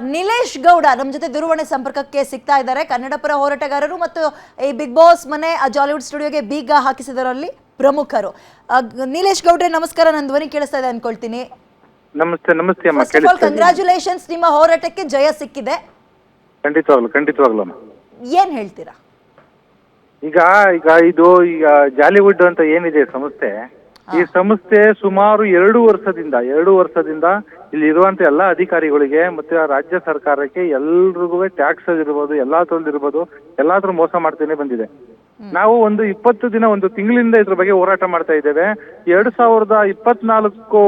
ನಿಲೇಶ್ ಗೌಡ ನಮ್ಮ ಜೊತೆ ದೂರವಾಣಿ ಸಂಪರ್ಕಕ್ಕೆ ಸಿಗ್ತಾ ಇದ್ದಾರೆ. ಕನ್ನಡ ಪರ ಹೋರಾಟಗಾರರು ಮತ್ತು ಈ ಬಿಗ್ ಬಾಸ್ ಮನೆ ಆ ಜಾಲಿವುಡ್ ಸ್ಟುಡಿಯೋಗೆ ಬೀಗ ಹಾಕಿಸಿದರಲ್ಲಿ ಪ್ರಮುಖರು. ನಿಲೇಶ್ ಗೌಡ್ರೆ ನಮಸ್ಕಾರ. ನನ್ನ ಧ್ವನಿ ಕೇಳಿಸ್ತಾ ಇದೆ ಅನ್ಕೊಳ್ತೀನಿ. ನಮಸ್ತೆ ನಮಸ್ತೆ ಅಮ್ಮ. ಫಸ್ಟ್ ಆಫ್ ಆಲ್ ಕೇಳಿಸ್ತಾ ನಿಮ್ಮ ಹೋರಾಟಕ್ಕೆ ಜಯ ಸಿಕ್ಕಿದೆ. ಖಂಡಿತವಾಗ್ಲು ಖಂಡಿತವಾಗ್ಲು ಅಮ್ಮ. ಏನ್ ಹೇಳ್ತೀರಾ? ಈಗ ಈಗ ಇದು ಈಗ ಜಾಲಿವುಡ್ ಅಂತ ಏನಿದೆ ಸಂಸ್ಥೆ ಈ ಸಂಸ್ಥೆ ಸುಮಾರು ಎರಡು ವರ್ಷದಿಂದ ಎರಡು ವರ್ಷದಿಂದ ಇಲ್ಲಿ ಇರುವಂತ ಎಲ್ಲಾ ಅಧಿಕಾರಿಗಳಿಗೆ ಮತ್ತೆ ಆ ರಾಜ್ಯ ಸರ್ಕಾರಕ್ಕೆ ಎಲ್ರಿಗೂ ಟ್ಯಾಕ್ಸ್ ಇರ್ಬೋದು ಎಲ್ಲಾ ಇರ್ಬೋದು ಎಲ್ಲಾದ್ರೂ ಮೋಸ ಮಾಡ್ತೇನೆ ಬಂದಿದೆ. ನಾವು ಒಂದು ಇಪ್ಪತ್ತು ದಿನ ಒಂದು ತಿಂಗಳಿಂದ ಇದ್ರ ಬಗ್ಗೆ ಹೋರಾಟ ಮಾಡ್ತಾ ಇದ್ದೇವೆ. ಎರಡ್ ಸಾವಿರದ ಇಪ್ಪತ್ನಾಲ್ಕು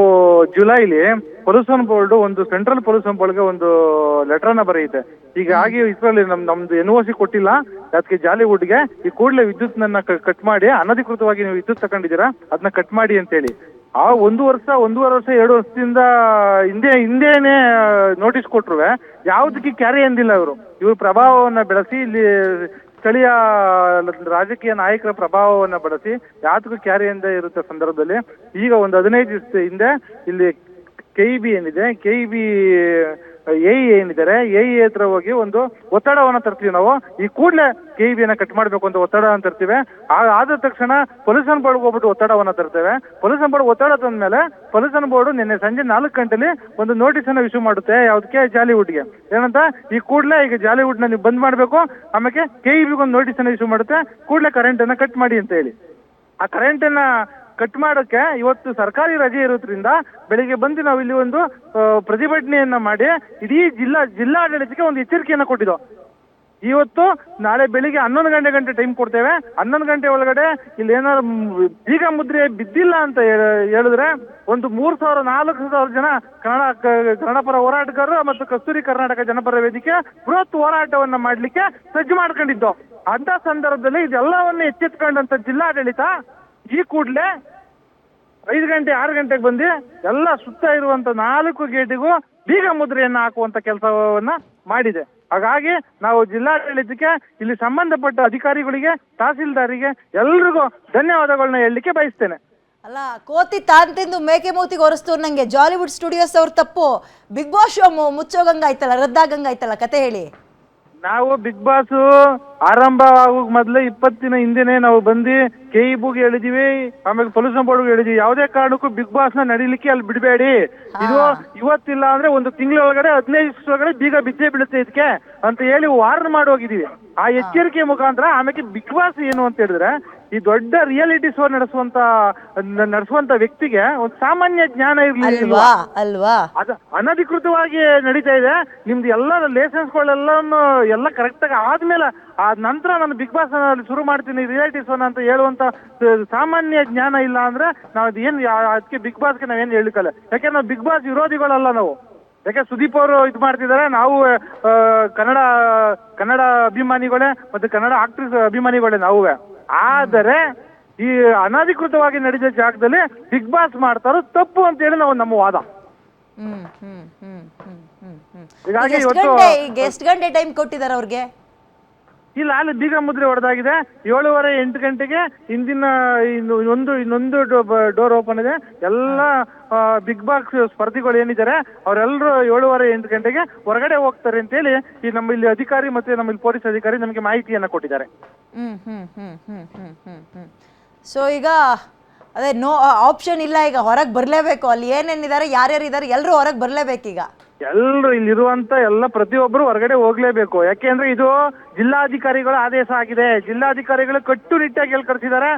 ಜುಲೈಲಿ ಪೊಲ್ಯೂಷನ್ ಬೋರ್ಡ್ ಒಂದು ಸೆಂಟ್ರಲ್ ಪೊಲ್ಯೂಷನ್ ಬೋರ್ಡ್ಗೆ ಒಂದು ಲೆಟರ್ನ ಬರೆಯುತ್ತೆ. ಹೀಗಾಗಿ ಇಸ್ರೇಲ್ ನಮ್, ನಮ್ದು ಎನ್ ಒ ಸಿ ಕೊಟ್ಟಿಲ್ಲ. ಅದಕ್ಕೆ ಜಾಲಿವುಡ್ಗೆ ಈ ಕೂಡಲೇ ವಿದ್ಯುತ್ ನನ್ನ ಕಟ್ ಮಾಡಿ, ಅನಧಿಕೃತವಾಗಿ ನೀವು ವಿದ್ಯುತ್ ತಗೊಂಡಿದ್ದೀರಾ ಅದನ್ನ ಕಟ್ ಮಾಡಿ ಅಂತೇಳಿ. ಆ ಒಂದು ವರ್ಷ, ಒಂದೂವರೆ ವರ್ಷ, ಎರಡು ವರ್ಷದಿಂದ ಹಿಂದೆ, ಹಿಂದೇನೆ ನೋಟಿಸ್ ಕೊಟ್ರು ಯಾವ್ದಕ್ಕೆ ಕ್ಯಾರಿ ಅಂದಿಲ್ಲ ಇವರು. ಇವ್ರ ಪ್ರಭಾವವನ್ನ ಬೆಳೆಸಿ, ಇಲ್ಲಿ ಸ್ಥಳೀಯ ರಾಜಕೀಯ ನಾಯಕರ ಪ್ರಭಾವವನ್ನ ಬಳಸಿ ಯಾತಕ್ಕೂ ಕ್ಯಾರಿ ಅಂದೇ ಇರುತ್ತೆ ಸಂದರ್ಭದಲ್ಲಿ. ಈಗ ಒಂದು ಹದಿನೈದು ದಿವಸ ಹಿಂದೆ ಇಲ್ಲಿ ಕೆ ಇ ಬಿ ಏನಿದೆ? ಕೆ ಇ ಬಿ ಎ ಏನಿದ್ದಾರೆ? ಎ ಹತ್ರ ಹೋಗಿ ಒಂದು ಒತ್ತಡವನ್ನು ತರ್ತೀವಿ ನಾವು. ಈ ಕೂಡಲೇ ಕೆ ಇ ಬಿನ ಕಟ್ ಮಾಡಬೇಕು ಅಂತ ಒತ್ತಡ ಅಂತ ತರ್ತೀವಿ. ಆದ ತಕ್ಷಣ ಪೊಲ್ಯೂಷನ್ ಬೋರ್ಡ್ ಹೋಗ್ಬಿಟ್ಟು ಒತ್ತಡವನ್ನ ತರ್ತೇವೆ. ಪೊಲ್ಯೂಷನ್ ಬೋರ್ಡ್ ಒತ್ತಡ ತಂದ ಮೇಲೆ ಪೊಲ್ಯೂಷನ್ ಬೋರ್ಡ್ ನಿನ್ನೆ ಸಂಜೆ ನಾಲ್ಕು ಗಂಟೆಲಿ ಒಂದು ನೋಟಿಸ್ ಅನ್ನು ಇಶ್ಯೂ ಮಾಡುತ್ತೆ. ಯಾವ್ದಕ್ಕೆ? ಜಾಲಿವುಡ್ಗೆ ಏನಂತ? ಈ ಕೂಡಲೇ ಈಗ ಜಾಲಿವುಡ್ನ ನೀವು ಬಂದ್ ಮಾಡಬೇಕು. ಆಮೇಲೆ ಕೆ ಇ ಬಿಗೊಂದು ನೋಟಿಸ್ ಅನ್ನು ಇಶ್ಯೂ ಮಾಡುತ್ತೆ. ಕೂಡಲೇ ಕರೆಂಟ್ ಅನ್ನ ಕಟ್ ಮಾಡಿ ಅಂತ ಹೇಳಿ. ಆ ಕರೆಂಟ್ ಅನ್ನ ಕಟ್ ಮಾಡೋಕೆ ಇವತ್ತು ಸರ್ಕಾರಿ ರಜೆ ಇರೋದ್ರಿಂದ ಬೆಳಿಗ್ಗೆ ಬಂದು ನಾವು ಇಲ್ಲಿ ಒಂದು ಪ್ರತಿಭಟನೆಯನ್ನ ಮಾಡಿ ಇಡೀ ಜಿಲ್ಲಾ, ಜಿಲ್ಲಾಡಳಿತಕ್ಕೆ ಒಂದು ಎಚ್ಚರಿಕೆಯನ್ನ ಕೊಟ್ಟಿದ್ದೋ. ಇವತ್ತು ನಾಳೆ ಬೆಳಿಗ್ಗೆ ಹನ್ನೊಂದು ಗಂಟೆ ಗಂಟೆ ಟೈಮ್ ಕೊಡ್ತೇವೆ. ಹನ್ನೊಂದು ಗಂಟೆ ಒಳಗಡೆ ಇಲ್ಲಿ ಏನಾದ್ರು ಬೀಗ ಮುದ್ರೆ ಬಿದ್ದಿಲ್ಲ ಅಂತ ಹೇಳಿದ್ರೆ ಒಂದು ಮೂರ್ ಸಾವಿರ, ನಾಲ್ಕು ಸಾವಿರ ಜನ ಕನ್ನಡ, ಕ- ಕನ್ನಡ ಪರ ಹೋರಾಟಗಾರರು ಮತ್ತು ಕಸ್ತೂರಿ ಕರ್ನಾಟಕ ಜನಪರ ವೇದಿಕೆ ಬೃಹತ್ ಹೋರಾಟವನ್ನ ಮಾಡ್ಲಿಕ್ಕೆ ಸಜ್ಜು ಮಾಡ್ಕೊಂಡಿದ್ದು. ಅಂತ ಸಂದರ್ಭದಲ್ಲಿ ಇದೆಲ್ಲವನ್ನ ಎಚ್ಚೆತ್ಕೊಂಡಂತ ಜಿಲ್ಲಾಡಳಿತ ಈ ಕೂಡಲೇ ಐದು ಗಂಟೆ, ಆರು ಗಂಟೆಗೆ ಬಂದು ಎಲ್ಲ ಸುತ್ತ ಇರುವಂತ ನಾಲ್ಕು ಗೇಟಿಗೂ ಬೀಗ ಮುದ್ರೆಯನ್ನು ಹಾಕುವಂತ ಕೆಲಸವನ್ನ ಮಾಡಿದೆ. ಹಾಗಾಗಿ ನಾವು ಜಿಲ್ಲಾಡಳಿತಕ್ಕೆ, ಇಲ್ಲಿ ಸಂಬಂಧಪಟ್ಟ ಅಧಿಕಾರಿಗಳಿಗೆ, ತಹಸೀಲ್ದಾರಿಗೆ ಎಲ್ರಿಗೂ ಧನ್ಯವಾದಗಳನ್ನ ಹೇಳಲಿಕ್ಕೆ ಬಯಸ್ತೇನೆ. ಅಲ್ಲ, ಕೋತಿ ತಾನ್ ತಿಂದು ಮೇಕೆ ಮೂತಿಗೆ ಒರೆಸ್ತು ನಂಗೆ ಜಾಲಿವುಡ್ ಸ್ಟುಡಿಯೋಸ್ ಅವ್ರ ತಪ್ಪು. ಬಿಗ್ ಬಾಸ್ ಶೋ ಮುಚ್ಚೋಗಂಗಾಯ್ತಲ್ಲ ರದ್ದಾಗಂಗಾಯ್ತಲ್ಲ, ಕತೆ ಹೇಳಿ. ನಾವು ಬಿಗ್ ಬಾಸ್ ಆರಂಭ ಮೊದ್ಲೇ ಇಪ್ಪತ್ತಿನ ದಿನ ಹಿಂದೆನೆ ನಾವು ಬಂದು ಕೆ ಇ ಬುಗ್ ಹೇಳಿದೀವಿ ಆಮೇಲೆ ಪೊಲ್ಯೂಷನ್ ಬೋರ್ಡ್ ಹೇಳಿದೀವಿ. ಯಾವುದೇ ಕಾರಣಕ್ಕೂ ಬಿಗ್ ಬಾಸ್ನ ನಡೀಲಿಕ್ಕೆ ಅಲ್ಲಿ ಬಿಡಬೇಡಿ. ಇದು ಇವತ್ತಿಲ್ಲ ಅಂದ್ರೆ ಒಂದು ತಿಂಗಳ ಒಳಗಡೆ ಹದಿನೈದು ದಿವಸ ಒಳಗಡೆ ಬೀಗ ಬಿದ್ದೇ ಬಿಡುತ್ತೆ ಇದಕ್ಕೆ ಅಂತ ಹೇಳಿ ವಾರ್ನ್ ಮಾಡಿ ಹೋಗಿದೀವಿ. ಆ ಎಚ್ಚರಿಕೆ ಮುಖಾಂತರ ಆಮೇಲೆ ಬಿಗ್ ಬಾಸ್ ಏನು ಅಂತ ಹೇಳಿದ್ರೆ ಈ ದೊಡ್ಡ ರಿಯಾಲಿಟಿ ಶೋ ನಡೆಸುವಂತ ನಡೆಸುವಂತ ವ್ಯಕ್ತಿಗೆ ಒಂದು ಸಾಮಾನ್ಯ ಜ್ಞಾನ ಇರಲಿಲ್ಲ ಅಲ್ವಾ? ಅಲ್ವಾ? ಅದು ಅನಧಿಕೃತವಾಗಿ ನಡೀತಾ ಇದೆ. ನಿಮ್ದು ಎಲ್ಲ ಲೈಸೆನ್ಸ್ಗಳೆಲ್ಲನು ಎಲ್ಲ ಕರೆಕ್ಟ್ ಆಗಿ ಆದ್ಮೇಲೆ ಆ ನಂತರ ನಾನು ಬಿಗ್ ಬಾಸ್ ಶುರು ಮಾಡ್ತೀನಿ ರಿಯಾಲಿಟಿ ಶೋನ ಅಂತ ಹೇಳುವಂತ ಸಾಮಾನ್ಯ ಜ್ಞಾನ ಇಲ್ಲ ಅಂದ್ರೆ ನಾವು ಅದೇನ್ ಅದಕ್ಕೆ ಬಿಗ್ ಬಾಸ್ಗೆ ನಾವೇನ್ ಹೇಳಿಕಲ್ಲ ಯಾಕೆ ನಾವು ಬಿಗ್ ಬಾಸ್ ವಿರೋಧಿಗಳಲ್ಲ ನಾವು. ಯಾಕೆ ಸುದೀಪ್ ಅವರು ಇದು ಮಾಡ್ತಿದ್ದಾರೆ ನಾವು ಕನ್ನಡ ಕನ್ನಡ ಅಭಿಮಾನಿಗಳೇ ಮತ್ತೆ ಕನ್ನಡ ಆಕ್ಟ್ರೆಸ್ ಅಭಿಮಾನಿಗಳೇ ನಾವು ಆದರೆ ಈ ಅನಧಿಕೃತವಾಗಿ ನಡೆದ ಜಾಗದಲ್ಲಿ ಬಿಗ್ ಬಾಸ್ ಮಾಡ್ತಾರೋ ತಪ್ಪು ಅಂತ ಹೇಳಿ ನಾವು ನಮ್ಮ ವಾದ. ಹ್ಮ್ ಹ್ಮ್ ಹ್ಮ್ ಹ್ಮ್ ಹ್ಮ್ ಹ್ಮ್. ಹೀಗಾಗಿ ಇವತ್ತು- ಎಷ್ಟು ಗಂಟೆ ಟೈಮ್ ಕೊಟ್ಟಿದ್ದಾರೆ ಅವ್ರಿಗೆ. ಇಲ್ಲ, ಅಲ್ಲಿ ಬೀಗ ಮುದ್ರೆ ಹೊಡೆದಾಗಿದೆ. ಏಳುವರೆ ಎಂಟು ಗಂಟೆಗೆ ಹಿಂದಿನ, ಇನ್ನು ಒಂದು ಇನ್ನೊಂದು ಡೋರ್ ಓಪನ್ ಇದೆ. ಎಲ್ಲ ಬಿಗ್ ಬಾಕ್ಸ್ ಸ್ಪರ್ಧಿಗಳು ಏನಿದ್ದಾರೆ ಅವರೆಲ್ಲರೂ ಏಳುವರೆ ಎಂಟು ಗಂಟೆಗೆ ಹೊರಗಡೆ ಹೋಗ್ತಾರೆ ಅಂತ ಹೇಳಿ ಈ ನಮ್ಮ ಇಲ್ಲಿ ಅಧಿಕಾರಿ ಮತ್ತೆ ನಮ್ಮ ಇಲ್ಲಿ ಪೊಲೀಸ್ ಅಧಿಕಾರಿ ನಮಗೆ ಮಾಹಿತಿಯನ್ನ ಕೊಟ್ಟಿದ್ದಾರೆ. ಹ್ಮ್ ಹ್ಮ್ ಹ್ಮ್ ಹ್ಮ್ ಹ್ಮ್ ಹ್ಮ್. ಸೊ ಈಗ ಅದೇ ನೋ ಆಪ್ಷನ್ ಇಲ್ಲ ಈಗ ಹೊರಗೆ ಬರಲೇಬೇಕು. ಅಲ್ಲಿ ಏನೇನಿದ್ದಾರೆ ಯಾರ್ಯಾರು ಇದ್ದಾರೆ ಎಲ್ಲರೂ ಹೊರಗೆ ಬರಲೇಬೇಕೀಗ. ಎಲ್ಲರೂ ಇಲ್ಲಿರುವಂತ ಎಲ್ಲ ಪ್ರತಿಯೊಬ್ಬರು ಹೊರಗಡೆ ಹೋಗ್ಲೇಬೇಕು. ಯಾಕೆಂದ್ರೆ ಇದು ಜಿಲ್ಲಾಧಿಕಾರಿಗಳ ಆದೇಶ ಆಗಿದೆ. ಜಿಲ್ಲಾಧಿಕಾರಿಗಳು ಕಟ್ಟುನಿಟ್ಟಾಗಿ ಎಲ್ಲಿ ಕಳಿಸಿದ್ದಾರೆ.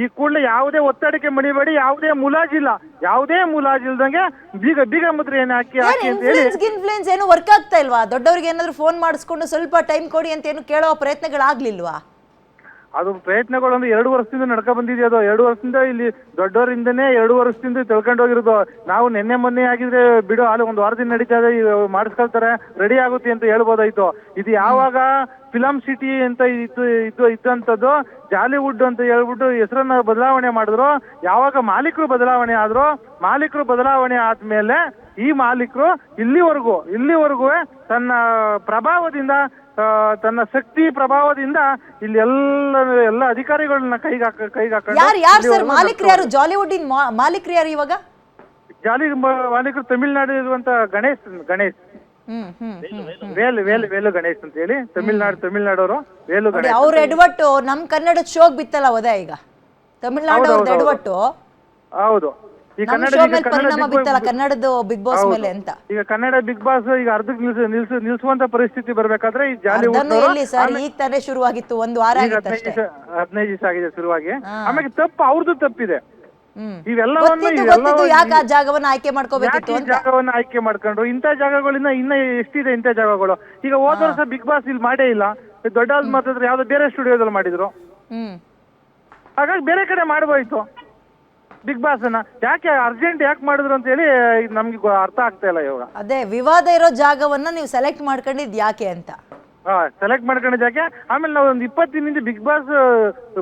ಈ ಕೂಡಲೇ ಯಾವುದೇ ಒತ್ತಡಕ್ಕೆ ಮಣಿಬೇಡಿ ಯಾವುದೇ ಮುಲಾಜಿಲ್ಲ ಯಾವುದೇ ಮುಲಾಜಿಲ್ದಂಗೆ ಬೀಗ ಬೀಗ ಮುದ್ರೆ ಹಾಕಿ ಏನು ಹಾಕಿ ಅಂತ ಹೇಳಿ ಇನ್ಫ್ಲೂಯೆನ್ಸ್ ಇನ್ಫ್ಲೂಯೆನ್ಸ್ ಏನು ವರ್ಕ್ ಆಗ್ತಾ ಇಲ್ವಾ? ದೊಡ್ಡವ್ರಿಗೆ ಏನಾದ್ರು ಫೋನ್ ಮಾಡಿಸ್ಕೊಂಡು ಸ್ವಲ್ಪ ಟೈಮ್ ಕೊಡಿ ಅಂತ ಏನು ಕೇಳೋ ಪ್ರಯತ್ನಗಳಾಗ್ಲಿಲ್ವಾ? ಅದು ಪ್ರಯತ್ನಗಳು ಅಂದ್ರೆ ಎರಡು ವರ್ಷದಿಂದ ನಡ್ಕ ಬಂದಿದೆ ಅದು. ಎರಡು ವರ್ಷದಿಂದ ಇಲ್ಲಿ ದೊಡ್ಡವರಿಂದನೇ ಎರಡು ವರ್ಷದಿಂದ ತಿಳ್ಕೊಂಡು ಹೋಗಿರೋದು. ನಾವು ನಿನ್ನೆ ಮೊನ್ನೆ ಆಗಿದ್ರೆ ಬಿಡು ಅಲ್ಲಿ ಒಂದು ವಾರದಿಂದ ನಡೀತಾ ಇದೆ ಮಾಡಿಸ್ಕೊಳ್ತಾರೆ ರೆಡಿ ಆಗುತ್ತೆ ಅಂತ ಹೇಳ್ಬೋದಾಯ್ತು. ಇದು ಯಾವಾಗ ಫಿಲಂ ಸಿಟಿ ಅಂತ ಇತ್ತು ಇದ್ದು ಇದ್ದಂಥದ್ದು, ಜಾಲಿವುಡ್ ಅಂತ ಹೇಳ್ಬಿಟ್ಟು ಹೆಸರನ್ನ ಬದಲಾವಣೆ ಮಾಡಿದ್ರು. ಯಾವಾಗ ಮಾಲೀಕರು ಬದಲಾವಣೆ ಆದ್ರು, ಮಾಲೀಕರು ಬದಲಾವಣೆ ಆದ್ಮೇಲೆ ಈ ಮಾಲೀಕರು ಇಲ್ಲಿವರೆಗೂ ಇಲ್ಲಿವರೆಗೂ ತನ್ನ ಪ್ರಭಾವದಿಂದ ತನ್ನ ಶಕ್ತಿ ಪ್ರಭಾವದಿಂದ ಇಲ್ಲಿ ಎಲ್ಲ ಎಲ್ಲ ಅಧಿಕಾರಿಗಳನ್ನ ಕೈಗೆ ಕೈಗಾಕ ಕೈಗೆ ಯಾರು ಯಾರು ಸರ್? ಮಾಲೀಕರು ಯಾರು ಜಾಲಿವುಡ್ ಮಾಲೀಕರು ಯಾರು ಇವಾಗ? ಜಾಲಿ ಮಾಲೀಕರು ತಮಿಳ್ನಾಡು ಇರುವಂತ ಗಣೇಶ್ ಗಣೇಶ್. ಹ್ಮ್ ಹ್ಮ್ ಹ್ಮ್ ವೇಲು ವೇಲು. ವೇಲು ಗಣೇಶ್ ಅಂತ ಹೇಳಿ. ತಮಿಳ್ನಾಡು ತಮಿಳ್ನಾಡವರು ವೇಲು ಗಣೇಶ್ ಅವ್ರ ಎಡವಟ್ಟು ನಮ್ ಕನ್ನಡದ ಶೋಕ್ ಬಿತ್ತಲ್ಲ ಹೋದ ಈಗ? ತಮಿಳ್ನಾಡು ಅವ್ರದ್ದು ಎಡವಟ್ಟು? ಹೌದು. ಈ ಕನ್ನಡ ಶೋ ಈಗ ಮೇಲೆ ಕನ್ನಡ ಪರಿಣಾಮ Big ಬಿತ್ತಲ್ಲ ಕನ್ನಡದ ಬಿಗ್ ಬಾಸ್ ಮೇಲೆ ಅಂತ. ಈಗ ಕನ್ನಡ ಬಿಗ್ ಬಾಸ್ ಈಗ ಅರ್ಧಕ್ಕೆ ನಿಲ್ಸ ನಿಲ್ಸ ನಿಲ್ಸುವಂತ ಪರಿಸ್ಥಿತಿ ಬರ್ಬೇಕಾದ್ರೆ ಈ ಜಾಲಿ ಅದನ್ನು ಎಲ್ಲಿ ಸರ್ ಈಗ ತಾನೇ ಶುರುವಾಗಿತ್ತು ಒಂದು ವಾರ ಆಗಿತ್ತು ಹದಿನೈದು ಅಷ್ಟೇ. ದಿವಸ ಹದಿನೈದು ದಿವಸ ಆಗಿದೆ ಶುರುವಾಗಿ. ಆಮೇಲೆ ತಪ್ಪು ಅವ್ರದ್ದು ತಪ್ಪಿದೆ. ಇವೆಲ್ಲವನ್ನು ಗೊತ್ತಿತ್ತು ಇವೆಲ್ಲ ಯಾಕೆ ಆ ಜಾಗವನ್ನ ಆಯ್ಕೆ ಯಾಕೆ ಮಾಡ್ಕೋಬೇಕಿತ್ತು ಅಂತ? ಜಾಗವನ್ನ ಆಯ್ಕೆ ಮಾಡ್ಕೊಂಡ್ರು? ಇಂತ ಜಾಗಗಳಿಂದ ಇನ್ನ ಎಷ್ಟಿದೆ ಇಂಥ ಜಾಗಗಳು? ಈಗ ಹೋದ ವರ್ಷ ಬಿಗ್ ಬಾಸ್ ಇಲ್ಲಿ ಮಾಡೇ ಇಲ್ಲ. ದೊಡ್ಡ ಮಾತಾದ್ರೆ ಯಾವ್ದೋ ಬೇರೆ ಸ್ಟುಡಿಯೋದಲ್ಲಿ ಮಾಡಿದ್ರು. ಹಾಗಾಗಿ ಬೇರೆ ಕಡೆ ಮಾಡ್ಬೋಯ್ತು. ಬಿಗ್ ಬಾಸ್ ಅನ್ನ. ಯಾಕೆ ಅರ್ಜೆಂಟ್ ಯಾಕೆ ಮಾಡಿದ್ರು ಅಂತ ಹೇಳಿ ನಮ್ಗೆ ಅರ್ಥ ಆಗ್ತಾ ಇಲ್ಲ ಇವಾಗ. ಅದೇ, ವಿವಾದ ಇರೋ ಜಾಗವನ್ನ ನೀವು ಸೆಲೆಕ್ಟ್ ಮಾಡ್ಕೊಂಡಿದ್ ಯಾಕೆ ಅಂತ. ಹಾ ಸೆಲೆಕ್ಟ್ ಮಾಡ್ಕೊಂಡಿದ್ದಾಕೆ ಆಮೇಲೆ ನಾವು ಒಂದು ಇಪ್ಪತ್ತು ದಿನದಿಂದ ಬಿಗ್ ಬಾಸ್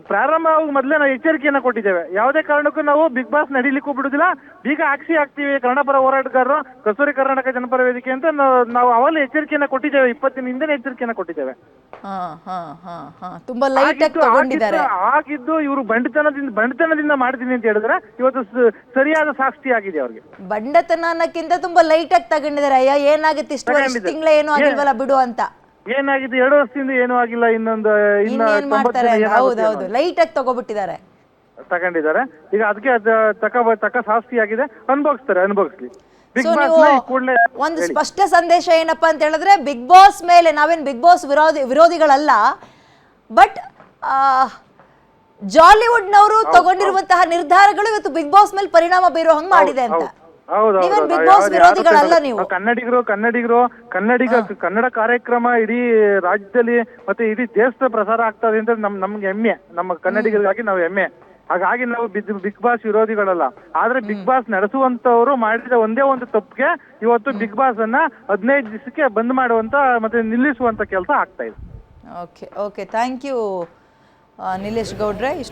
ಪ್ರಾರಂಭ ಆಗುವ ಮೊದಲೇ ನಾವು ಎಚ್ಚರಿಕೆಯನ್ನ ಕೊಟ್ಟಿದ್ದೇವೆ. ಯಾವುದೇ ಕಾರಣಕ್ಕೂ ನಾವು ಬಿಗ್ ಬಾಸ್ ನಡೀಲಿಕ್ಕೂ ಬಿಡುದಿಲ್ಲ. ಬೀಗ ಹಾಕ್ಸಿ ಆಗ್ತೀವಿ ಕನ್ನಡ ಪರ ಹೋರಾಟಗಾರರು ಕಸೂರಿ ಕರ್ನಾಟಕ ಜನಪರ ವೇದಿಕೆ ಅಂತ ನಾವು ಅವಾಗಲೇ ಎಚ್ಚರಿಕೆಯನ್ನ ಕೊಟ್ಟಿದ್ದೇವೆ. ಇಪ್ಪತ್ತು ದಿನದಿಂದಲೇ ಎಚ್ಚರಿಕೆಯನ್ನ ಕೊಟ್ಟಿದ್ದೇವೆ. ತುಂಬಾ ಲೈಟ್ ಆಗಿ ಆಗಿದ್ದು- ಇವರು ಬಂಡತನದಿಂದ ಬಂಡತನದಿಂದ ಮಾಡ್ತೀನಿ ಅಂತ ಹೇಳಿದ್ರೆ ಇವತ್ತು ಸರಿಯಾದ ಸಾಕ್ಷಿ ಆಗಿದೆ ಅವ್ರಿಗೆ. ಬಂಡತನಕ್ಕಿಂತ ತುಂಬಾ ಲೈಟ್ ಆಗಿ ತಗೊಂಡಿದ್ದಾರೆ. ಅಯ್ಯ ಏನಾಗುತ್ತೆ ಇಷ್ಟು. ತಿಂಗಳ ಏನು ಆಗಿಲ್ವಲ್ಲ ಬಿಡು ಅಂತ. ಏನಾಗಿದೆ? ಎರಡು ವರ್ಷದಿಂದ ಏನೂ ಆಗಿಲ್ಲ ಇನ್ನೊಂದು ಇನ್ನ ಇನ್ನೇನ್ ತೊಂಬತ್ತು ಮಾಡ್ತಾರೆ ದಿನ ಅಂತ ಏನಾಗುತ್ತೆ ಹೌದು ಹೌದು. ಲೈಟ್ ಆಗಿ ತಗೋಬಿಟ್ಟಿದ್ದಾರೆ. ತಗೊಂಡಿದ್ದಾರೆ. ಈಗ ಅದಕ್ಕೆ ಅದ ತಕ ತಕ್ಕ ಶಾಸ್ತಿ ಆಗಿದೆ. ಅನ್ಭವಿಸ್ತಾರೆ ಅನ್ಭವಿಸ್ಲಿ ಬಿಗ್ ಸೊ ಬಾಸ್ನ ಈ ಕೂಡಲೇ ಒಂದು ಸ್ಪಷ್ಟ ಸಂದೇಶ ಏನಪ್ಪಾ ಅಂತ ಹೇಳಿದ್ರೆ ಬಿಗ್ ಬಾಸ್ ಮೇಲೆ ನಾವೇನ್ ಬಿಗ್ ಬಾಸ್ ವಿರೋಧಿ ವಿರೋಧಿಗಳಲ್ಲ ಬಟ್ ಜಾಲಿವುಡ್ ನವರು ತಗೊಂಡಿರುವಂತಹ ನಿರ್ಧಾರಗಳು ಇವತ್ತು ಬಿಗ್ ಬಾಸ್ ಮೇಲೆ ಪರಿಣಾಮ ಬೀರೋ ಹಂಗ್ ಮಾಡಿದೆ ಅಂತ. ವಿರೋಧಿಗಳಲ್ಲ ನೀವು. ಕನ್ನಡಿಗರು ಕನ್ನಡಿಗರು ಕನ್ನಡಿಗ ಕನ್ನಡ ಕಾರ್ಯಕ್ರಮ ಇಡೀ ರಾಜ್ಯದಲ್ಲಿ ಮತ್ತೆ ಇಡೀ ದೇಶದ ಪ್ರಸಾರ ಆಗ್ತದೆ ಅಂದ್ರೆ ನಮ್ ನಮ್ಗೆ ಹೆಮ್ಮೆ. ನಮ್ಮ ಕನ್ನಡಿಗರಿಗಾಗಿ ನಾವು ಹೆಮ್ಮೆ. ಹಾಗಾಗಿ ನಾವು ಬಿಗ್ ಬಾಸ್ ವಿರೋಧಿಗಳಲ್ಲ. ಆದ್ರೆ ಬಿಗ್ ಬಾಸ್ ನಡೆಸುವಂತವರು ಮಾಡಿದ ಒಂದೇ ಒಂದು ತಪ್ಪಿಗೆ ಇವತ್ತು ಬಿಗ್ ಬಾಸ್ ಅನ್ನ ಹದಿನೈದು ದಿವಸಕ್ಕೆ ಬಂದ್ ಮಾಡುವಂತ ಮತ್ತೆ ನಿಲ್ಲಿಸುವಂತ ಕೆಲಸ ಆಗ್ತಾ ಇದೆ. Okay okay thank you Nilesh ಗೌಡ್ರೆ. ಇಷ್ಟು